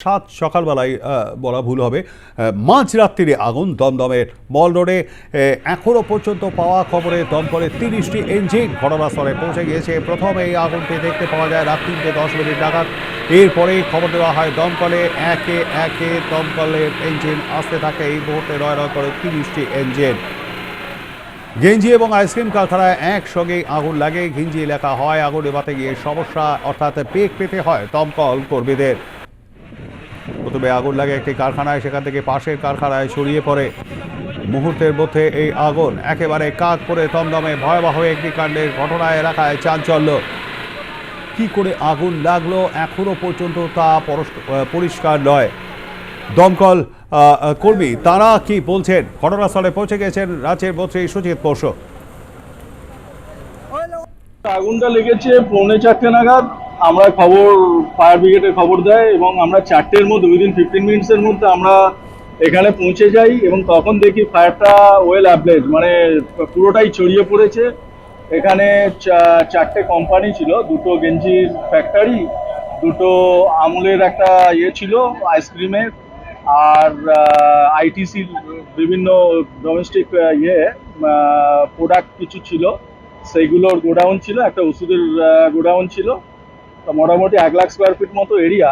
সাত সকালবেলায় বলা ভুল হবে। মাঝরাত্রিরে আগুন দমদমের মল রোডে। আহ, এখনও পর্যন্ত পাওয়া খবরে দমকলের তিরিশটি ইঞ্জিন ঘটনাস্থলে পৌঁছে গিয়েছে। প্রথমে এই আগুনটি দেখতে পাওয়া যায় রাত তিনটে দশ মিনিট নাগাদ। এরপরে খবর দেওয়া হয় দমকলে একে একে দমকলের ইঞ্জিন আসতে থাকে। এই মুহূর্তে রয় রয় করে তিরিশটি ইঞ্জিন গেঞ্জি এবং আইসক্রিম কারখানায় একসঙ্গে আগুন লাগে। ঘিঞ্জি এলাকা হয় আগুন নেভাতে গিয়ে সমস্যা অর্থাৎ পেক পেতে হয় দমকল কর্মীদের। প্রথমে আগুন লাগে একটি কারখানায়, সেখান থেকে পাশের কারখানায় ছড়িয়ে পড়ে। মুহূর্তের মধ্যে এই আগুন একেবারে কাক করে দমদমে ভয়াবহ একটি কাণ্ডের ঘটনায় এলাকায় চাঞ্চল্য। কি করে আগুন লাগল এখনও পর্যন্ত তা পরিষ্কার নয়। দমকল কর্মী, তারা কি বলছেন? ঘটনাস্থলে পৌঁছে গেছেন রাজ্যের মন্ত্রী সুজিত বসু। আগুনটা লেগেছে পৌনে চারটে নাগাদ। আমরা খবর ফায়ার ব্রিগেডের খবর দেয় এবং আমরা চারটের মধ্যে উইদিন ফিফটিন মিনিটসের মধ্যে আমরা এখানে পৌঁছে যাই এবং তখন দেখি ফায়ারটা ওয়েল অ্যাবলেজ মানে পুরোটাই ছড়িয়ে পড়েছে। এখানে চারটে কোম্পানি ছিল, দুটো গেঞ্জির ফ্যাক্টরি দুটো আমুলের একটা ইয়ে ছিল আইসক্রিমের আর আইটিসির বিভিন্ন ডোমেস্টিক ইয়ে প্রোডাক্ট কিছু ছিল। সেইগুলোর গোডাউন ছিল, একটা ওষুধের গোডাউন ছিল। তো মোটামুটি এক লাখ স্কোয়ার ফিট মতো এরিয়া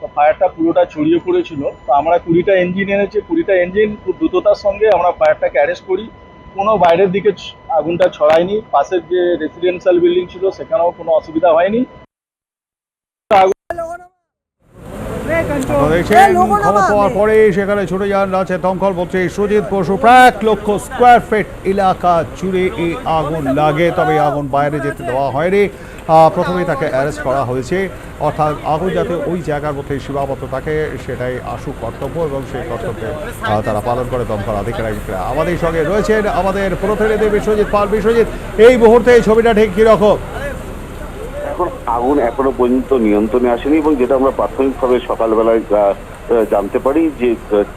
তো ফায়ারটা পুরোটা ছড়িয়ে পড়েছিল। তো আমরা কুড়িটা ইঞ্জিন এনেছি, কুড়িটা ইঞ্জিন খুব দ্রুততার সঙ্গে আমরা ফায়ারটাকে অ্যারেস্ট করি। কোনো বাইরের দিকে আগুনটা ছড়ায়নি, পাশের যে রেসিডেন্সিয়াল বিল্ডিং ছিল, সেখানেও কোনো অসুবিধা হয়নি আপনারা দেখছেন খবর পাওয়ার পরে সেখানে ছুটে যান রাজ্যের দমকল সুজিত বসু প্রায় এক লক্ষ স্কোয়ার ফিট এলাকা জুড়ে এই আগুন লাগে তবে আগুন বাইরে যেতে দেওয়া হয়নি। তাকে অ্যারেস্ট করা হয়েছে। অর্থাৎ আগুন যাতে ওই জায়গার মধ্যে সীমাবদ্ধ থাকে সেটাই আশু কর্তব্য এবং সেই কর্তব্যে তারা পালন করে দমকল আধিকারিকরা। আমাদের সঙ্গে রয়েছেন আমাদের প্রতিনিধি বিশ্বজিৎ পাল। বিশ্বজিৎ এই মুহূর্তে এই ছবিটা ঠিক কীরকম এখন আগুন এখনও পর্যন্ত নিয়ন্ত্রণে আসেনি এবং যেটা আমরা প্রাথমিকভাবে সকালবেলায় জানতে পারি যে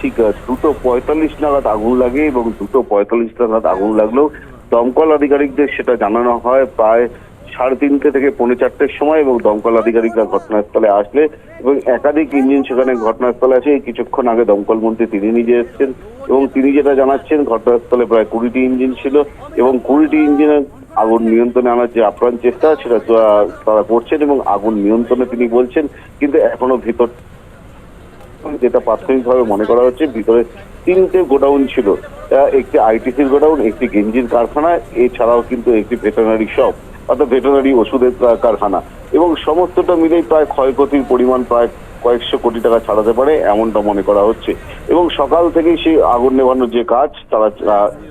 ঠিক দুটো পঁয়তাল্লিশ নাগাদ আগুন লাগে এবং দুটো পঁয়তাল্লিশ নাগাদ আগুন লাগলেও দমকল আধিকারিকদের সেটা জানানো হয় প্রায় সাড়ে তিনটে থেকে পৌনে চারটের সময় এবং দমকল আধিকারিকরা ঘটনাস্থলে আসলে এবং একাধিক ইঞ্জিন সেখানে ঘটনাস্থলে এই কিছুক্ষণ আগে দমকল মন্ত্রী তিনি নিজে এসেছেন এবং তিনি যেটা জানাচ্ছেন, ঘটনাস্থলে প্রায় কুড়িটি ইঞ্জিন ছিল এবং কুড়িটি ইঞ্জিনের আগুন নিয়ন্ত্রণে আনার যে আপ্রাণ চেষ্টা, সেটা তারা করছেন এবং আগুন নিয়ন্ত্রণে তিনি বলছেন, কিন্তু এখনও ভিতর যেটা প্রাথমিকভাবে মনে করা হচ্ছে, ভিতরে তিনটে গোডাউন ছিল। একটি আইটিসির গোডাউন, একটি গেঞ্জির কারখানা, এছাড়াও কিন্তু একটি ভেটেনারি শপ, অর্থাৎ ভেটেনারি ওষুধের কারখানা। এবং সমস্তটা মিলেই প্রায় ক্ষয়ক্ষতির পরিমাণ প্রায় কয়েকশো কোটি টাকা ছাড়াতে পারে, এমনটা মনে করা হচ্ছে। এবং সকাল থেকেই সেই আগুন নেভানোর যে কাজ, তারা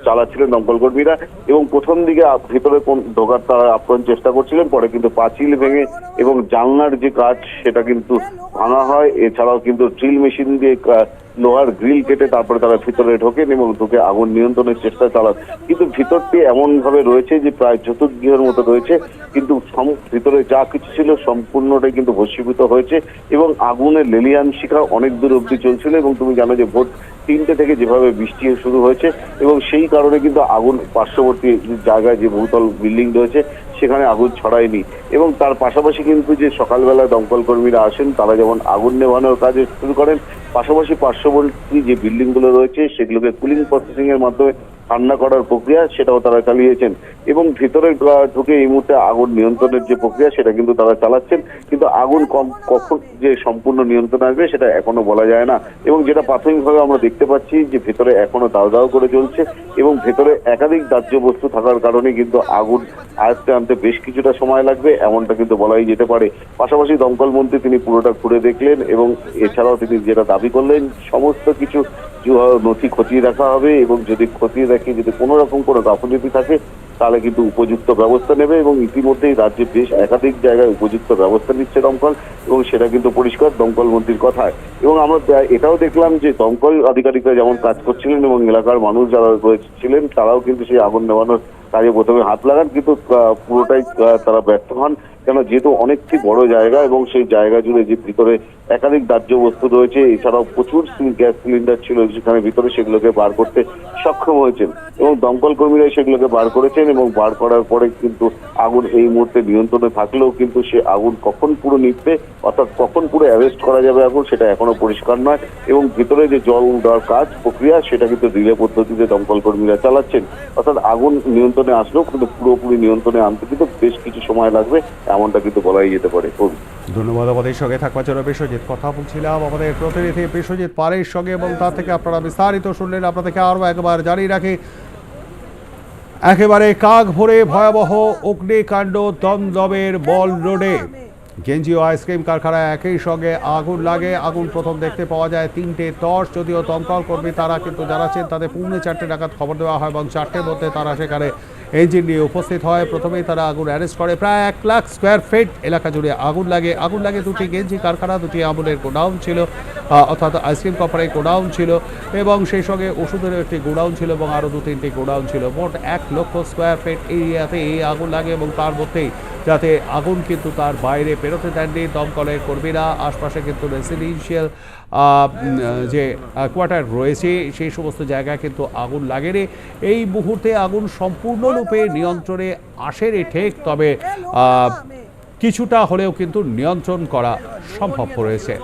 চালাচ্ছিলেন দমকল কর্মীরা এবং প্রথম দিকে ভেতরে ঢোকার তারা আপ্রাণ চেষ্টা করছিলেন, পরে কিন্তু পাঁচিল ভেঙে এবং জানলার যে কাজ সেটা কিন্তু ভাঙা হয়। এছাড়াও কিন্তু ড্রিল মেশিন দিয়ে লোহার গ্রিল কেটে তারপরে তারা ভিতরে ঢোকেন এবং ঢুকে আগুন নিয়ন্ত্রণের চেষ্টা চালান। কিন্তু ভিতরটি এমন ভাবে রয়েছে যে প্রায় চতুর্গৃহের মতো রয়েছে, কিন্তু ভিতরে যা কিছু ছিল সম্পূর্ণটাই কিন্তু ভস্মীভূত হয়েছে এবং আগুনের লেলিয়ান শিখা অনেক দূর অব্দি চলছিল এবং তুমি জানো যে ভোট তিনটে থেকে যেভাবে বৃষ্টি শুরু হয়েছে, এবং সেই কারণে কিন্তু আগুন পার্শ্ববর্তী জায়গায় যে বহুতল বিল্ডিং রয়েছে, সেখানে আগুন ছড়ায়নি। এবং তার পাশাপাশি কিন্তু যে সকালবেলা দমকল কর্মীরা আসেন, তারা যেমন আগুন নেভানোর কাজ শুরু করেন, পাশাপাশি পার্শ্ববর্তী যে বিল্ডিংগুলো রয়েছে, সেগুলোকে কুলিং প্রসেসিং এর মাধ্যমে ঠান্ডা করার প্রক্রিয়া সেটাও তারা চালিয়েছেন। এবং ভিতরে ঢুকে এই মুহূর্তে আগুন নিয়ন্ত্রণের যে প্রক্রিয়া সেটা কিন্তু তারা চালাচ্ছেন। কিন্তু আগুন কম, কখন যে সম্পূর্ণ নিয়ন্ত্রণ আসবে সেটা এখনও বলা যায় না। এবং যেটা প্রাথমিকভাবে আমরা দেখতে পাচ্ছি যে ভেতরে এখনও দাও দাও করে চলছে এবং ভেতরে একাধিক দাহ্য বস্তু থাকার কারণে কিন্তু আগুন আয়ত্তে আনতে বেশ কিছুটা সময় লাগবে, এমনটা কিন্তু বলাই যেতে পারে। পাশাপাশি দমকল মন্ত্রী তিনি পুরোটা ঘুরে দেখলেন এবং এছাড়াও তিনি যেটা দাবি করলেন, সমস্ত কিছু নথি খতিয়ে রাখা হবে এবং যদি খতিয়ে দেখে যদি কোনো রকম কোনো গাফিলতি থাকে, তাহলে কিন্তু উপযুক্ত ব্যবস্থা নেবে এবং ইতিমধ্যেই রাজ্যে বেশ একাধিক জায়গায় উপযুক্ত ব্যবস্থা নিচ্ছে দমকল এবং সেটা কিন্তু পরিষ্কার দমকল মন্ত্রীর কথায়। এবং আমরা এটাও দেখলাম যে দমকল আধিকারিকরা যেমন কাজ করছিলেন এবং এলাকার মানুষ যারা রয়েছে- ছিলেন তারাও কিন্তু সেই আগুন নেওয়ানোর কাজে প্রথমে হাত লাগান, কিন্তু পুরোটাই তারা ব্যর্থ হন। কেন যেহেতু অনেকটি বড় জায়গা এবং সেই জায়গা জুড়ে যে ভিতরে একাধিক দাহ্য বস্তু রয়েছে, এছাড়াও প্রচুর গ্যাস সিলিন্ডার ছিল সেখানে ভিতরে সেগুলোকে বার করতে সক্ষম হয়েছেন এবং দমকল কর্মীরাই সেগুলোকে বার করেছেন এবং বার করার পরে কিন্তু আগুন এই মুহূর্তে নিয়ন্ত্রণে থাকলেও কিন্তু সে আগুন কখন পুরো নিভবে, অর্থাৎ কখন পুরো অ্যারেস্ট করা যাবে আগুন, সেটা এখনও পরিষ্কার নয় এবং ভিতরে যে জল দেওয়ার কাজ প্রক্রিয়া, সেটা কিন্তু রিলে পদ্ধতিতে দমকল কর্মীরা চালাচ্ছেন। অর্থাৎ আগুন নিয়ন্ত্রণে আসলেও কিন্তু পুরোপুরি নিয়ন্ত্রণে আনতে কিন্তু বেশ কিছু সময় লাগবে এমনটা কিন্তু বলাই যেতে পারে। ধন্যবাদ আমাদের সঙ্গে থাকবার জন্য বিশ্বজিৎ। কথা বলছিলাম আমাদের প্রতিনিধি বিশ্বজিৎ পারের সঙ্গে এবং তার থেকে আপনারা বিস্তারিত শুনলেন। আপনাদেরকে আরও একবার জানিয়ে রাখি, একেবারে কাক ভরে ভয়াবহ অগ্নিকাণ্ড দমদমের বল রোডে। গেঞ্জি ও আইসক্রিম কারখানায় একই সঙ্গে আগুন লাগে। আগুন প্রথম দেখতে পাওয়া যায় তিনটে টর্চ যদিও দমকল কর্মী তারা কিন্তু জানাচ্ছেন, তাদের পৌনে চারটে নাগাদ খবর দেওয়া হয় এবং চারটের মধ্যে তারা সেখানে ইঞ্জিন নিয়ে উপস্থিত হয়। প্রথমেই তারা আগুন অ্যারেস্ট করে। প্রায় এক লাখ স্কোয়ার ফিট এলাকা জুড়ে আগুন লাগে। আগুন লাগে দুটি গেঞ্জি কারখানা, দুটি আমুলের গোডাউন ছিল অর্থাৎ আইসক্রিম কোম্পানির গোডাউন ছিল এবং সেই সঙ্গে ওষুধের একটি গোডাউন ছিল এবং আরও দু তিনটি গোডাউন ছিল। মোট এক লক্ষ স্কোয়ার ফিট এরিয়াতে এই আগুন লাগে এবং তার মধ্যেই যাতে আগুন কিন্তু তার বাইরে বেরোতে দেননি। দমকলের কর্মীরা আশপাশে কিন্তু রেসিডেন্সিয়াল যে কোয়ার্টার রয়েছে সেই সমস্ত জায়গায় কিন্তু আগুন লাগেনি। এই মুহূর্তে আগুন সম্পূর্ণরূপে নিয়ন্ত্রণে আসেনি ঠিক তবে কিছুটা হলেও কিন্তু নিয়ন্ত্রণ করা সম্ভব আছে।